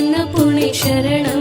അന്നപൂർണി ശരണം